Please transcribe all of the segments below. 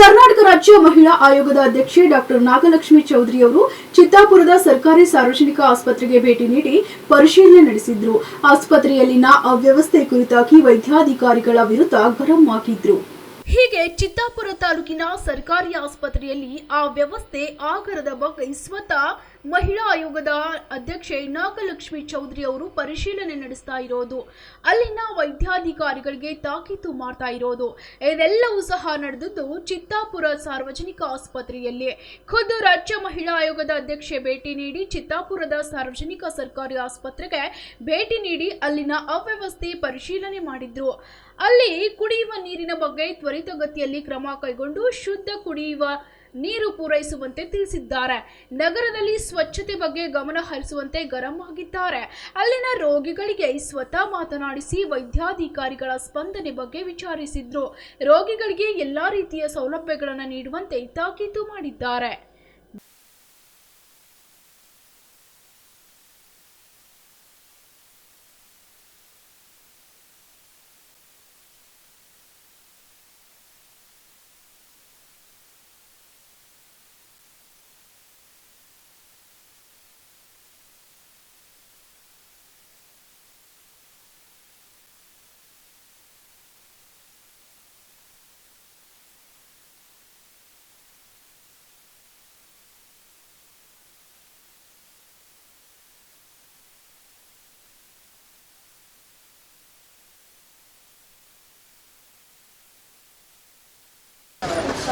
ಕರ್ನಾಟಕ ರಾಜ್ಯ ಮಹಿಳಾ ಆಯೋಗದ ಅಧ್ಯಕ್ಷೆ ಡಾಕ್ಟರ್ ನಾಗಲಕ್ಷ್ಮಿ ಚೌಧರಿ ಅವರು ಚಿತ್ತಾಪುರದ ಸರ್ಕಾರಿ ಸಾರ್ವಜನಿಕ ಆಸ್ಪತ್ರೆಗೆ ಭೇಟಿ ನೀಡಿ ಪರಿಶೀಲನೆ ನಡೆಸಿದ್ರು. ಆಸ್ಪತ್ರೆಯಲ್ಲಿನ ಅವ್ಯವಸ್ಥೆ ಕುರಿತಾಗಿ ವೈದ್ಯಾಧಿಕಾರಿಗಳ ವಿರುದ್ಧ ಗರಂ ಹಾಕಿದ್ರು. ಹೀಗೆ ಚಿತ್ತಾಪುರ ತಾಲೂಕಿನ ಸರ್ಕಾರಿ ಆಸ್ಪತ್ರೆಯಲ್ಲಿ ಆ ವ್ಯವಸ್ಥೆ ಆಗರದ ಬಗ್ಗೆ ಸ್ವತಃ ಮಹಿಳಾ ಆಯೋಗದ ಅಧ್ಯಕ್ಷೆ ನಾಗಲಕ್ಷ್ಮಿ ಚೌಧರಿ ಅವರು ಪರಿಶೀಲನೆ ನಡೆಸ್ತಾ ಇರೋದು. ಅಲ್ಲಿನ ವೈದ್ಯಾಧಿಕಾರಿಗಳಿಗೆ ತಾಕೀತು ಮಾಡ್ತಾ ಇರೋದು. ಇದೆಲ್ಲವೂ ಸಹ ನಡೆದದ್ದು ಚಿತ್ತಾಪುರ ಸಾರ್ವಜನಿಕ ಆಸ್ಪತ್ರೆಯಲ್ಲಿ. ಖುದ್ದು ರಾಜ್ಯ ಮಹಿಳಾ ಆಯೋಗದ ಅಧ್ಯಕ್ಷೆ ಭೇಟಿ ನೀಡಿ ಚಿತ್ತಾಪುರದ ಸಾರ್ವಜನಿಕ ಸರ್ಕಾರಿ ಆಸ್ಪತ್ರೆಗೆ ಭೇಟಿ ನೀಡಿ ಅಲ್ಲಿನ ಅವ್ಯವಸ್ಥೆ ಪರಿಶೀಲನೆ ಮಾಡಿದ್ರು. ಅಲ್ಲಿ ಕುಡಿಯುವ ನೀರಿನ ಬಗ್ಗೆ ತ್ವರಿತಗತಿಯಲ್ಲಿ ಕ್ರಮ ಕೈಗೊಂಡು ಶುದ್ಧ ಕುಡಿಯುವ ನೀರು ಪೂರೈಸುವಂತೆ ತಿಳಿಸಿದ್ದಾರೆ. ನಗರದಲ್ಲಿ ಸ್ವಚ್ಛತೆ ಬಗ್ಗೆ ಗಮನ ಹರಿಸುವಂತೆ ಗರಂ ಆಗಿದ್ದಾರೆ. ಅಲ್ಲಿನ ರೋಗಿಗಳಿಗೆ ಸ್ವತಃ ಮಾತನಾಡಿಸಿ ವೈದ್ಯಾಧಿಕಾರಿಗಳ ಸ್ಪಂದನೆ ಬಗ್ಗೆ ವಿಚಾರಿಸಿದ್ರು. ರೋಗಿಗಳಿಗೆ ಎಲ್ಲಾ ರೀತಿಯ ಸೌಲಭ್ಯಗಳನ್ನು ನೀಡುವಂತೆ ತಾಕೀತು ಮಾಡಿದ್ದಾರೆ.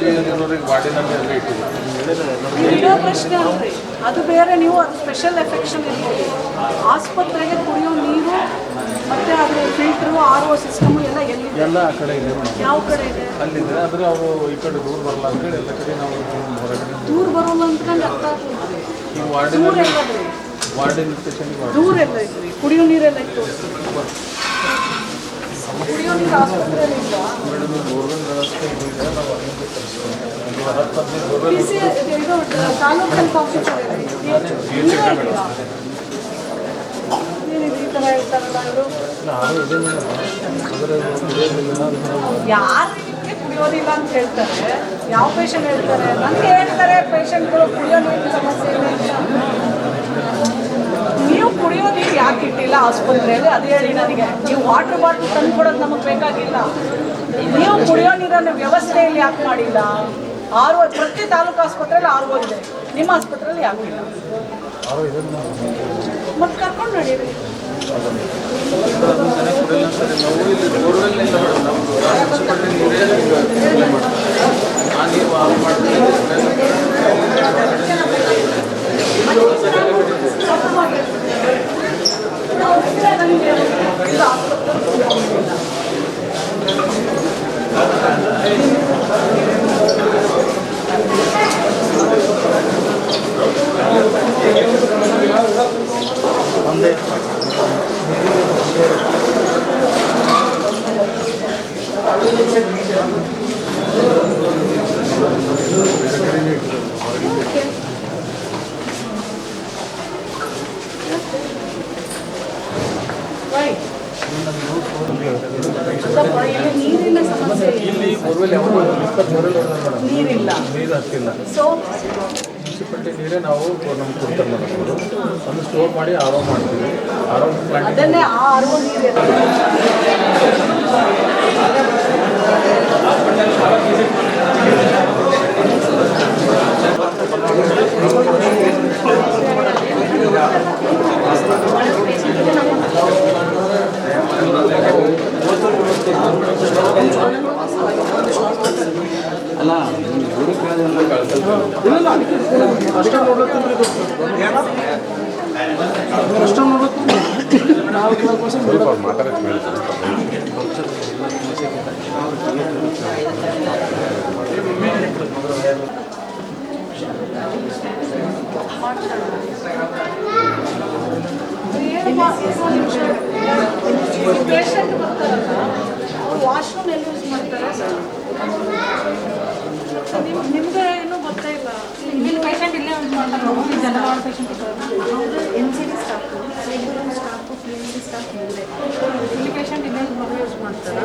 ಇಟ್ಟಿದ್ದೀವಿ ಪ್ರಶ್ನೆ ಅಲ್ರಿ. ಅದು ಬೇರೆ ನೀವು ಅದು ಸ್ಪೆಷಲ್ ಎಫೆಕ್ಷನ್ ಇರ್ಬೋದು. ಆಸ್ಪತ್ರೆಗೆ ಕುಡಿಯೋ ನೀರು ಮತ್ತೆ ಅದ್ರ ಫಿಲ್ಟ್ರು ಆರ್ ಓ ಸಿಸ್ಟಮ್ ಎಲ್ಲ ಎಲ್ಲ ಆ ಕಡೆ ಇದೆ ಮೇಡಮ್ ಯಾವ ಕಡೆ ಇದೆ? ಅಲ್ಲಿದೆ. ಆದರೆ ಅವರು ಈ ಕಡೆ ದೂರ ಬರಲ್ಲ ಅಂತೇಳಿ ಎಲ್ಲ ಕಡೆ ನಾವು ಹೊರಗಡೆ ದೂರ ಬರೋಲ್ಲ ಅಂದ್ಕೊಂಡು ಅರ್ಥ ಆಗ್ತದೆ ಈಗ ದೂರ ವಾರ್ಡಿನಲ್ಲಿ ವಾರ್ಡಿನ ಸ್ಟೇಷನ್ಗೆ ದೂರ ಎಲ್ಲ ಇತ್ತು ಕುಡಿಯೋ ನೀರೆಲ್ಲ ಇತ್ತು. ಯಾರಿಗೆ ಕುಡಿಯೋದಿಲ್ಲ ಅಂತ ಹೇಳ್ತಾರೆ. ಯಾವ ಪೇಷಂಟ್ ಹೇಳ್ತಾರೆ? ನನಗೆ ಹೇಳ್ತಾರೆ ಪೇಷಂಟ್ಗಳು ಕುಡಿಯೋ ನೀರಿನ ಸಮಸ್ಯೆ ಇದೆ ಅಂತ. ಕುಡಿಯೋ ನೀರು ಯಾಕೆ ಇಟ್ಟಿಲ್ಲ ಆಸ್ಪತ್ರೆಯಲ್ಲಿ? ಅದೇ ಹೇಳಿ ನನಗೆ, ನೀವು ವಾಟರ್ ಬಾಟಲ್ ತಂದು ಕೊಡೋದು ನಮಗೆ ಬೇಕಾಗಿಲ್ಲ. ನೀವು ಕುಡಿಯೋ ನೀರನ್ನು ವ್ಯವಸ್ಥೆಯಲ್ಲಿ ಯಾಕೆ ಮಾಡಿಲ್ಲ? ಆರು ಪ್ರತಿ ತಾಲೂಕು ಆಸ್ಪತ್ರೆಯಲ್ಲಿ ಆರು ಇದೆ ನಿಮ್ಮ ಆಸ್ಪತ್ರೆಯಲ್ಲಿ ಯಾಕೆ ಇಲ್ಲ? ಮತ್ತೆ ಕರ್ಕೊಂಡು ನಡೀರಿ. ನಾವು ಇಲ್ಲಿ ಬೋರ್ವೆಲ್ನಿಂದ ಮೇಡಮ್ ನಮ್ಮದು ಮುನ್ಸಿಪಾಲ್ಟಿ ನೀರೇ ಸಪ್ಲೈ ಮಾಡ್ತಾರೆ ಆ ನೀರು ಆಫ್ ಮಾಡ್ತಾರೆ ಇದು ಆಸ್ಪತ್ರೆ ಒಂದೇ ರೈಟ್ ಸ್ವಲ್ಪ ಇಲ್ಲಿ ನೀರಿನ ಸಮಸ್ಯೆ ನೀರಿಲ್ಲ. ನೀರು ಹತ್ತಿಲ್ಲ. ಸೊ ಮುನ್ಸಿಪಾಲ್ಟಿ ನೀರೇ ನಾವು ನಮ್ಗೆ ಕೊಡ್ತಾರೆ ಅದನ್ನು ಸ್ಟೋರ್ ಮಾಡಿ ಆರೋ ಮಾಡ್ತೀವಿ. ಆರೋ ಅದನ್ನೇ ಆ ಆರೋ ನೀರು ಅದಕ್ಕೋಸ್ಕರ ಸ್ವಲ್ಪ ಮಾತಾಡಕ್ಕೆ ಪೇಷಂಟ್ ಬರ್ತಾರಲ್ಲ ವಾಶ್ರೂಮ್ ಎಲ್ಲಿ ಯೂಸ್ ಮಾಡ್ತಾರೆ ಇಲ್ಲಿ ಪೇಷಂಟ್ ಇಲ್ಲೇ ಯೂಸ್ ಮಾಡ್ತಾರೆ?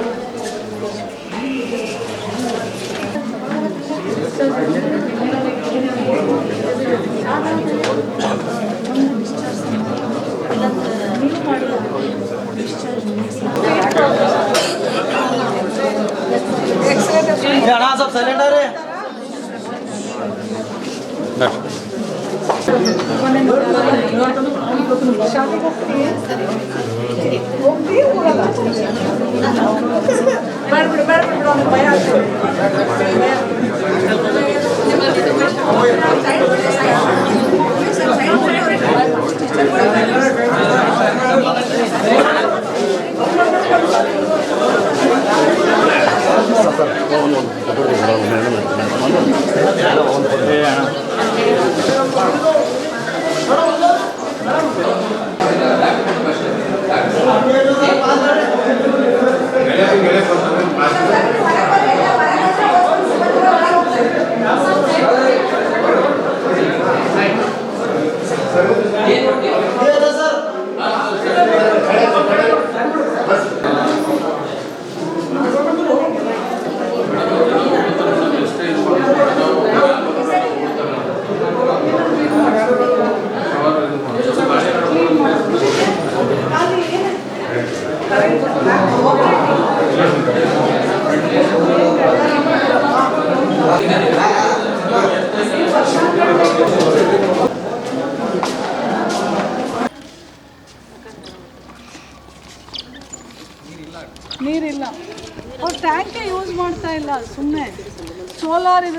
ಅಣ್ಣ ಸ್ವಲ್ಪ ಸೈಲೆಂಟ್ ಅವ್ರಿ ಶಾಲೆಗೆ ಹೋಗ್ತೀವಿ மறுபடியும் மறுபடியும்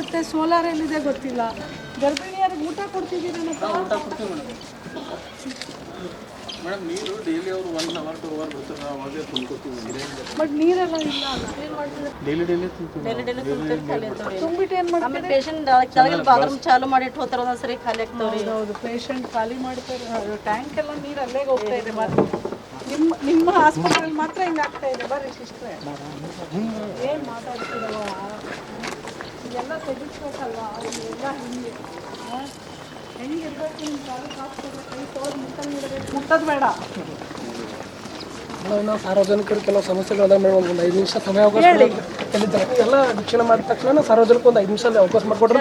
ಇರುತ್ತೆ ಸೋಲಾರ್ ಎಲ್ಲಿದೆ ಗೊತ್ತಿಲ್ಲ. ಗರ್ಭಿಣಿಯರಿಗೆ ಊಟ ಕೊಡ್ತಿದ್ದೀರನಪ್ಪ ಮೇಡಮ್. ನೀರು ಡೈಲಿ ಅವರು ಒನ್ ಅವರ್ ಟು ಅವರ್ ಬರ್ತಾರೆ ನಾವು ಅದೇ ತುಂಬ್ಕೊತೀವಿ ಬಟ್ ನೀರೆಲ್ಲ ಇಲ್ಲ ಏನು ಡೈಲಿ ಡೈಲಿ ತುಂಬಿಟ್ಟು ಏನು ಆಮೇಲೆ ಮಾಡ್ತಾರೆ ಪೇಷಂಟ್ ಕೆಳಗೆ ಬಾತ್ರೂಮ್ ಚಾಲು ಮಾಡಿ ಇಟ್ಟು ಹೋಗ್ತಾರೆ ಒಂದೊಂದ್ಸರಿ ಖಾಲಿ ಆಗ್ತಾವ್ರಿ. ಹೌದು ಪೇಷಂಟ್ ಖಾಲಿ ಮಾಡ್ತಾರೆ. ಟ್ಯಾಂಕ್ ಎಲ್ಲ ನೀರು ಅಲ್ಲೇ ಹೋಗ್ತಾ ಇದೆ ಮತ್ತೆ ನಿಮ್ಮ ನಿಮ್ಮ ಆಸ್ಪತ್ರೆಯಲ್ಲಿ ಮಾತ್ರ ಹಿಂಗಾಗ್ತಾ ಇದೆ ಬರ್ರಿ ಸಿಸ್ಟ್ರೆ ಏನು ಮಾತಾಡ್ತಿರವ ಎಲ್ಲ ಹಿಂಗೆ. ನಿಮ್ಮ ಆಸ್ಪತ್ರೆ ಕೈ ತೋರ್ ಮುಟ್ಟಂಗಿರ್ಬೇಕು ಮುಟ್ಟೋದು ಬೇಡ. ನಾವು ನಾವು ಸಾರ್ವಜನಿಕರು ಕೆಲವು ಸಮಸ್ಯೆಗಳದ ಮೇಡಮ್. ಒಂದು ಐದು ನಿಮಿಷ ಸಮಯ ಅವಕಾಶ ಎಲ್ಲ ವೀಕ್ಷಣೆ ಮಾಡಿದ ತಕ್ಷಣ ಸಾರ್ವಜನಿಕ ಒಂದು ಐದು ನಿಮಿಷ ಅವಕಾಶ ಮಾಡಿಕೊಟ್ರೆ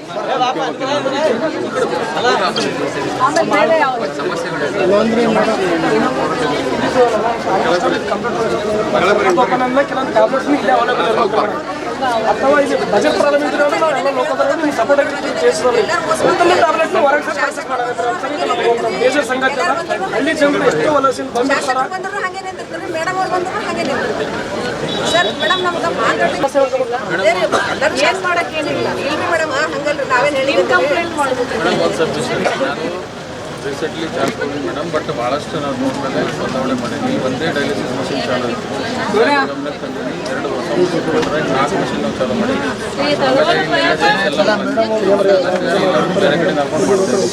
ಯಾವುದು ಕೆಲವೊಂದು ಟ್ಯಾಬ್ಲೆಟ್ಸ್ ಇಲ್ಲೇ ಅವೈಲೇಬಲ್ ಇರಬೇಕು ಮೇಡಮ್ ಅಥವಾ ಇದು ಬಜೆಟ್ ಪ್ರಾರಂಭಿಸಿದ್ರೆ ಎಲ್ಲ ಲೋಕಸಭೆಯಲ್ಲಿ ಸಪೋರ್ಟ್ ಆಗಿರ್ತೀವಿ ದೇಶದಲ್ಲಿ ಒಂದೊಂದು ಟ್ಯಾಬ್ಲೆಟ್ ಹೊರಗೆ ಸರ್ಕಾರಕ್ಕೆ ಮಾಡಬೇಕು ಅಂತ ಮೇಜರ್ ಸಂಗತಿ ಹಳ್ಳಿ ಜನರು ಎಷ್ಟು ವಲಸಿನ ಸರ್? ಮೇಡಮ್ ನಮ್ಗೆ ಮಾತಾಡಿ ಏನ್ ಮಾಡಕ್ಕೇನಿಲ್ಲ ಇಲ್ರಿ ಮೇಡಮ್ ಹಂಗಲ್ರಿ ನಾವೇನು ಹೇಳಿ ಕಂಪ್ಲೇಂಟ್ ಮಾಡ್ಬೋದು ರೀಸೆಂಟ್ಲಿ ಚಾಲು ಕೊಡಿ ಮೇಡಮ್ ಬಟ್ ಭಾಳಷ್ಟು ನಾವು ನೋಡ್ಮೇಲೆ ಬದಲಾವಣೆ ಮಾಡೀನಿ. ಒಂದೇ ಡಯಾಲಿಸಿಸ್ ಮಷಿನ್ ಚಾಲು ಇತ್ತು ಗಮನಕ್ಕೆ ತಂದೀನಿ. ಎರಡು ಹೊಸ ಮಷಿನ್ ಕೊಟ್ಟರೆ ನಾಲ್ಕು ಮಷಿನ್ ನಾವು ಚಾಲು ಆಮೇಲೆ ಎಲ್ಲರೂ ಬೇರೆ ಕಡೆ ಕರ್ಕೊಂಡು ಮಾಡ್ತೇವೆ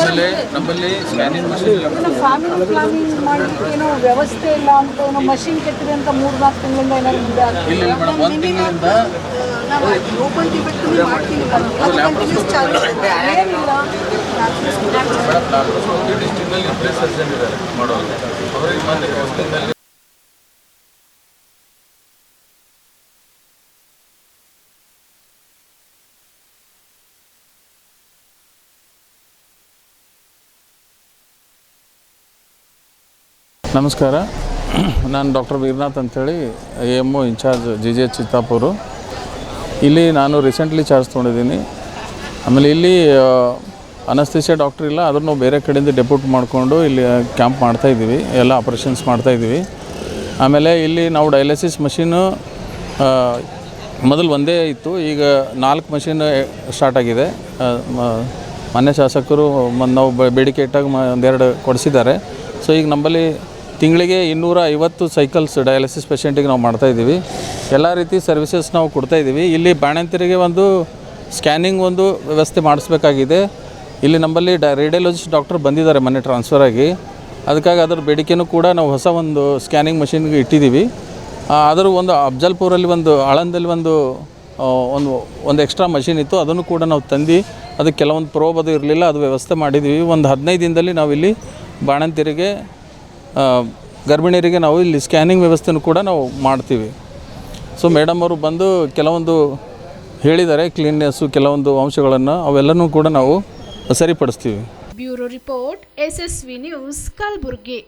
ಆಮೇಲೆ ನಮ್ಮಲ್ಲಿ ಸ್ಕ್ಯಾನಿಂಗ್ ಮಷಿನ್ ಇಲ್ಲ ಫ್ಯಾಮಿಲಿ ಪ್ಲಾನಿಂಗ್ ಮಾಡಲಿಕ್ಕೆ ಏನೋ ವ್ಯವಸ್ಥೆ ಇಲ್ಲ ಅಂತ ಏನೋ ಮಷಿನ್ ಕೆಟ್ಟಿದೆ ಅಂತ ಮೂರು ನಾಲ್ಕು ತಿಂಗಳಿಂದ ಏನಾದ್ರು. ಇಲ್ಲ ಇಲ್ಲ ಮೇಡಮ್ ಒಂದು ತಿಂಗಳಿಂದ ನಾವು ಓಪನ್ ಟಿಕೆಟ್ ಮಾಡ್ತೀವಿ. ಕಂಟಿನ್ಯೂಸ್ ಚಾಲು ಏನಿಲ್ಲ. ನಮಸ್ಕಾರ. ನಾನು ಡಾಕ್ಟರ್ ವೀರನಾಥ್ ಅಂಥೇಳಿ A M O in charge G J Chittapur. ಇಲ್ಲಿ ನಾನು ರೀಸೆಂಟ್ಲಿ ಚಾರ್ಜ್ ತೊಗೊಂಡಿದ್ದೀನಿ. ಆಮೇಲೆ ಇಲ್ಲಿ ಅನಸ್ತೇಸಿಯಾ ಡಾಕ್ಟ್ರ್ ಇಲ್ಲ, ಆದರೂ ನಾವು ಬೇರೆ ಕಡೆಯಿಂದ ಡೆಪ್ಯೂಟ್ ಮಾಡಿಕೊಂಡು ಇಲ್ಲಿ ಕ್ಯಾಂಪ್ ಮಾಡ್ತಾ ಇದ್ದೀವಿ, ಎಲ್ಲ ಆಪ್ರೇಷನ್ಸ್ ಮಾಡ್ತಾಯಿದ್ದೀವಿ ಆಮೇಲೆ ಇಲ್ಲಿ ನಾವು ಡಯಾಲಿಸಿಸ್ ಮಷೀನು ಮೊದಲು ಒಂದೇ ಇತ್ತು, ಈಗ ನಾಲ್ಕು ಮಷೀನ್ ಸ್ಟಾರ್ಟ್ ಆಗಿದೆ. ಮಾನ್ಯ ಶಾಸಕರು ನಾವು ಬೇಡಿಕೆ ಇಟ್ಟಾಗ ಒಂದೆರಡು ಕೊಡಿಸಿದ್ದಾರೆ. ಸೊ ಈಗ ನಮ್ಮಲ್ಲಿ ತಿಂಗಳಿಗೆ ಇನ್ನೂರ ಐವತ್ತು ಸೈಕಲ್ಸ್ ಡಯಾಲಿಸಿಸ್ ಪೇಷೆಂಟಿಗೆ ನಾವು ಮಾಡ್ತಾಯಿದ್ದೀವಿ ಎಲ್ಲ ರೀತಿ ಸರ್ವಿಸಸ್ ನಾವು ಕೊಡ್ತಾಯಿದ್ದೀವಿ ಇಲ್ಲಿ ಬಾಣಂತಿಯರಿಗೆ ಒಂದು ಸ್ಕ್ಯಾನಿಂಗ್ ಒಂದು ವ್ಯವಸ್ಥೆ ಮಾಡಿಸ್ಬೇಕಾಗಿದೆ. ಇಲ್ಲಿ ನಮ್ಮಲ್ಲಿ ಡ ರೇಡಿಯಾಲಜಿಸ್ಟ್ ಡಾಕ್ಟರ್ ಬಂದಿದ್ದಾರೆ ಮೊನ್ನೆ ಟ್ರಾನ್ಸ್ಫರ್ ಆಗಿ. ಅದಕ್ಕಾಗಿ ಅದರ ಬೇಡಿಕೆಯೂ ಕೂಡ ನಾವು ಹೊಸ ಒಂದು ಸ್ಕ್ಯಾನಿಂಗ್ ಮಷಿನ್ಗೆ ಇಟ್ಟಿದ್ದೀವಿ. ಆದರೂ ಒಂದು ಅಫ್ಜಲ್ಪುರಲ್ಲಿ ಒಂದು ಆಳಂದಲ್ಲಿ ಒಂದು ಒಂದು ಒಂದು ಎಕ್ಸ್ಟ್ರಾ ಮಷಿನ್ ಇತ್ತು. ಅದನ್ನು ಕೂಡ ನಾವು ತಂದು ಅದಕ್ಕೆ ಕೆಲವೊಂದು ಪ್ರೋಬ್ ಅದು ಇರಲಿಲ್ಲ, ಅದು ವ್ಯವಸ್ಥೆ ಮಾಡಿದ್ದೀವಿ. ಒಂದು ಹದಿನೈದು ದಿನದಲ್ಲಿ ನಾವಿಲ್ಲಿ ಬಾಣಂತಿರಿಗೆ ಗರ್ಭಿಣಿಯರಿಗೆ ನಾವು ಇಲ್ಲಿ ಸ್ಕ್ಯಾನಿಂಗ್ ವ್ಯವಸ್ಥೆನೂ ಕೂಡ ನಾವು ಮಾಡ್ತೀವಿ. ಸೊ ಮೇಡಮ್ ಅವರು ಬಂದು ಕೆಲವೊಂದು ಹೇಳಿದ್ದಾರೆ ಕ್ಲೀನ್ನೆಸ್ಸು ಕೆಲವೊಂದು ಅಂಶಗಳನ್ನು, ಅವೆಲ್ಲನೂ ಕೂಡ ನಾವು ಸರಿಪಡಿಸ್ತೀವಿ. Bureau report S S V news Kalaburagi.